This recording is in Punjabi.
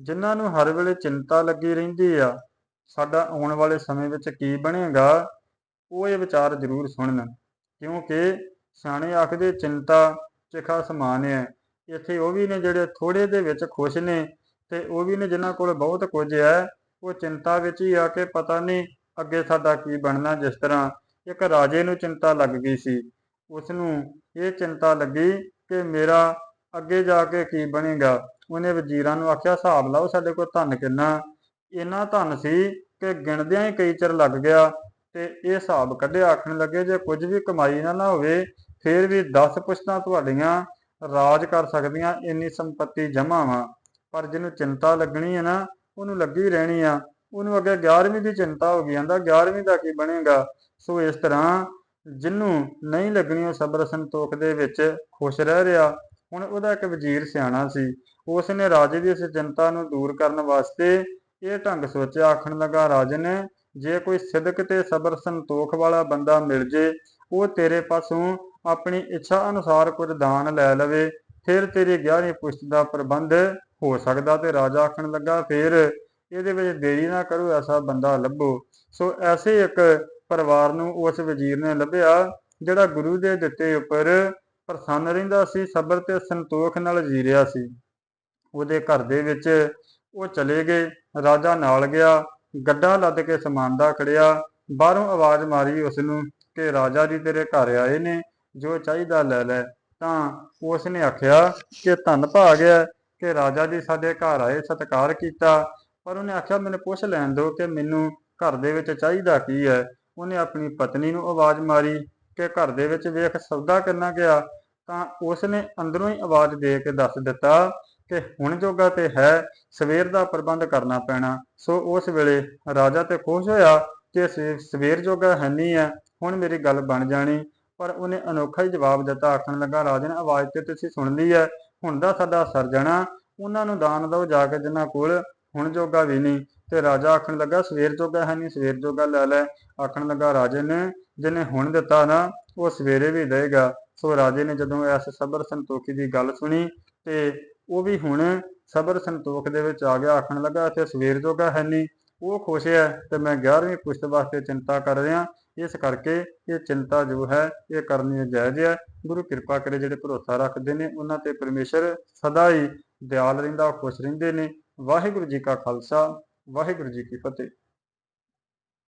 ਜਿਨ੍ਹਾਂ ਨੂੰ ਹਰ ਵੇਲੇ ਚਿੰਤਾ ਲੱਗੀ ਰਹਿੰਦੀ ਆ, ਸਾਡਾ ਆਉਣ ਵਾਲੇ ਸਮੇਂ ਵਿੱਚ ਕੀ ਬਣੇਗਾ, ਉਹ ਇਹ ਵਿਚਾਰ ਜ਼ਰੂਰ ਸੁਣਨ, ਕਿਉਂਕਿ ਸਿਆਣੇ ਆਖਦੇ ਚਿੰਤਾ ਚਿਖਾ ਸਮਾਨ ਹੈ। ਇੱਥੇ ਉਹ ਵੀ ਨੇ ਜਿਹੜੇ ਥੋੜੇ ਦੇ ਵਿੱਚ ਖੁਸ਼ ਨੇ ਤੇ ਉਹ ਵੀ ਨੇ ਜਿਨ੍ਹਾਂ ਕੋਲ ਬਹੁਤ ਕੁਝ ਹੈ, ਉਹ ਚਿੰਤਾ ਵਿੱਚ ਹੀ ਆ ਕੇ ਪਤਾ ਨਹੀਂ ਅੱਗੇ ਸਾਡਾ ਕੀ ਬਣਨਾ ਜਿਸ ਤਰ੍ਹਾਂ ਇੱਕ ਰਾਜੇ ਨੂੰ ਚਿੰਤਾ ਲੱਗ ਗਈ ਸੀ। ਉਸ ਨੂੰ ਇਹ ਚਿੰਤਾ ਲੱਗੀ ਕਿ ਮੇਰਾ ਅੱਗੇ ਜਾ ਕੇ ਕੀ ਬਣੇਗਾ। ਉਹਨੇ ਵਜ਼ੀਰਾਂ ਨੂੰ ਆਖਿਆ, ਹਿਸਾਬ ਲਾਓ ਸਾਡੇ ਕੋਲ ਧਨ ਕਿੰਨਾ ਇੰਨਾ ਧਨ ਸੀ ਕਿ ਗਿਣਦਿਆਂ ਹੀ ਕਈ ਚਿਰ ਲੱਗ ਗਿਆ ਤੇ ਇਹ ਹਿਸਾਬ ਕੱਢਿਆ, ਆਖਣ ਲੱਗੇ, ਜੇ ਕੁਝ ਵੀ ਕਮਾਈ ਨਾ ਨਾ ਹੋਵੇ, ਫਿਰ ਵੀ 10 ਪੁਸ਼ਤਾਂ ਤੁਹਾਡੀਆਂ ਰਾਜ ਕਰ ਸਕਦੀਆਂ, ਇੰਨੀ ਸੰਪਤੀ ਜਮਾ ਵਾ। ਪਰ ਜਿਹਨੂੰ ਚਿੰਤਾ ਲੱਗਣੀ ਹੈ ਨਾ, ਉਹਨੂੰ ਲੱਗੀ ਰਹਿਣੀ ਆ। ਉਹਨੂੰ ਅੱਗੇ 11ਵੀਂ ਦੀ ਚਿੰਤਾ ਹੋ ਗਈ ਜਾਂਦਾ 11ਵੀਂ ਦਾ ਕੀ ਬਣੇਗਾ? ਸੋ ਇਸ ਤਰ੍ਹਾਂ ਜਿਹਨੂੰ ਨਹੀਂ ਲੱਗਣੀ ਉਹ ਸਬਰ ਸੰਤੋਖ ਦੇ ਵਿੱਚ ਖੁਸ਼ ਰਹਿ ਰਿਹਾ ਹੁਣ ਉਹਦਾ ਇੱਕ ਵਜ਼ੀਰ ਸਿਆਣਾ ਸੀ ਉਸ ਨੇ ਰਾਜੇ ਦੀ ਇਸ ਚਿੰਤਾ ਨੂੰ ਦੂਰ ਕਰਨ ਵਾਸਤੇ ਇਹ ਢੰਗ ਸੋਚਿਆ, ਆਖਣ ਲੱਗਾ ਰਾਜਨ ਜੇ ਕੋਈ ਸਿਦਕ ਤੇ ਸਬਰ ਸੰਤੋਖ ਵਾਲਾ ਬੰਦਾ ਮਿਲ ਜੇ, ਉਹ ਤੇਰੇ ਪਾਸੋਂ ਆਪਣੀ ਇੱਛਾ ਅਨੁਸਾਰ ਕੁਝ ਦਾਨ ਲੈ ਲਵੇ, ਫਿਰ ਤੇਰੀ 11ਵੀਂ ਪੁਸ਼ਤ ਦਾ ਪ੍ਰਬੰਧ ਹੋ ਸਕਦਾ। ਤੇ ਰਾਜਾ ਆਖਣ ਲੱਗਾ, ਫਿਰ ਇਹਦੇ ਵਿੱਚ ਦੇਰੀ ਨਾ ਕਰੋ, ਐਸਾ ਬੰਦਾ ਲੱਭੋ। ਸੋ ਐਸੇ ਇੱਕ ਪਰਿਵਾਰ ਨੂੰ ਉਸ ਵਜ਼ੀਰ ਨੇ ਲੱਭਿਆ, ਜਿਹੜਾ ਗੁਰੂ ਦੇ ਦਿੱਤੇ ਉੱਪਰ ਪ੍ਰਸੰਨ ਰਹਿੰਦਾ ਸੀ, ਸਬਰ ਤੇ ਸੰਤੋਖ ਨਾਲ ਜੀ ਰਿਹਾ ਸੀ। ਉਹਦੇ ਘਰ ਦੇ ਵਿੱਚ ਉਹ ਚਲੇ ਗਏ, ਰਾਜਾ ਨਾਲ ਗਿਆ, ਗੱਡਾ ਲੱਦ ਕੇ ਸਮਾਨ ਦਾ ਖੜਿਆ, ਬਾਹਰੋਂ ਆਵਾਜ਼ ਮਾਰੀ ਉਸ ਨੂੰ ਕਿ ਰਾਜਾ ਜੀ ਤੇਰੇ ਘਰ ਆਏ ਨੇ, ਜੋ ਚਾਹੀਦਾ ਲੈ ਲੈ। ਤਾਂ ਉਸ ਨੇ ਆਖਿਆ ਕਿ ਧੰਨ ਭਾਗ ਹੈ ਕਿ ਰਾਜਾ ਜੀ ਸਾਡੇ ਘਰ ਆਏ, ਸਤਿਕਾਰ ਕੀਤਾ। ਪਰ ਉਹਨੇ ਆਖਿਆ, ਮੈਨੂੰ ਪੁੱਛ ਲੈਣ ਦਿਓ ਕਿ ਮੈਨੂੰ ਘਰ ਦੇ ਵਿੱਚ ਚਾਹੀਦਾ ਕੀ ਹੈ। ਉਹਨੇ ਆਪਣੀ ਪਤਨੀ ਨੂੰ ਆਵਾਜ਼ ਮਾਰੀ ਕਿ ਘਰ ਦੇ ਵਿੱਚ ਵੇਖ, ਸੌਦਾ ਕਰਨਾ ਗਿਆ ਤਾਂ ਉਸ ਨੇ ਅੰਦਰੋਂ ਹੀ ਆਵਾਜ਼ ਦੇ ਕੇ ਦੱਸ ਦਿੱਤਾ ਕਿ ਹੁਣ ਜੋਗਾ ਤੇ ਹੈ, ਸਵੇਰ ਦਾ ਪ੍ਰਬੰਧ ਕਰਨਾ ਪੈਣਾ। ਸੋ ਉਸ ਵੇਲੇ ਰਾਜਾ ਤੇ ਖੁਸ਼ ਹੋਇਆ ਕਿ ਸਵੇਰ ਜੋਗਾ ਹੈ ਨਹੀਂ ਹੈ ਹੁਣ ਮੇਰੀ ਗੱਲ ਬਣ ਜਾਣੀ। ਪਰ ਉਹਨੇ ਅਨੋਖਾ ਹੀ ਜਵਾਬ ਦਿੱਤਾ, ਆਖਣ ਲੱਗਾ, ਰਾਜਨ, ਆਵਾਜ਼ ਤੇ ਤੁਸੀਂ ਸੁਣ ਲਈ ਹੈ ਹੁਣ ਦਾ ਸਾਡਾ ਸਰ ਜਾਣਾ। ਉਹਨਾਂ ਨੂੰ ਦਾਨ ਦਿਓ ਜਾ ਕੇ ਜਿਨ੍ਹਾਂ ਕੋਲ ਹੁਣ ਜੋਗਾ ਵੀ ਨਹੀਂ ਤੇ ਰਾਜਾ ਆਖਣ ਲੱਗਾ, ਸਵੇਰ ਜੋਗਾ ਹੈ ਨਹੀਂ ਸਵੇਰ ਜੋਗਾ ਲੈ ਲੈ। ਆਖਣ ਲੱਗਾ ਰਾਜੇ ਨੇ ਜਿਹਨੇ ਹੁਣ ਦਿੱਤਾ ਨਾ, ਉਹ ਸਵੇਰੇ ਵੀ ਦੇਗਾ ਸੋ ਰਾਜੇ ਨੇ ਜਦੋਂ ਇਸ ਸਬਰ ਸੰਤੋਖੀ ਦੀ ਗੱਲ ਸੁਣੀ ਤੇ ਉਹ ਵੀ ਹੁਣ ਸਬਰ ਸੰਤੋਖ ਦੇ ਵਿੱਚ ਆ ਗਿਆ, ਆਖਣ ਲੱਗਾ, ਇੱਥੇ ਸਵੇਰ ਜੋਗਾ ਹੈ ਨਹੀਂ ਉਹ ਖੁਸ਼ ਹੈ ਤੇ ਮੈਂ 11ਵੀਂ ਪੁਸ਼ਤ ਵਾਸਤੇ ਚਿੰਤਾ ਕਰ ਰਿਹਾ ਇਸ ਕਰਕੇ ਇਹ ਚਿੰਤਾ ਜੋ ਹੈ, ਇਹ ਕਰਨੀ ਜਾਇਜ਼ ਹੈ। ਗੁਰੂ ਕਿਰਪਾ ਕਰੇ ਜਿਹੜੇ ਭਰੋਸਾ ਰੱਖਦੇ ਨੇ, ਉਹਨਾਂ ਤੇ ਪਰਮੇਸ਼ਰ ਸਦਾ ਹੀ ਦਿਆਲ ਰਹਿੰਦਾ, ਖੁਸ਼ ਰਹਿੰਦੇ ਨੇ। ਵਾਹਿਗੁਰੂ ਜੀ ਕਾ ਖਾਲਸਾ, ਵਾਹਿਗੁਰੂ ਜੀ ਕੀ ਫਤਿਹ।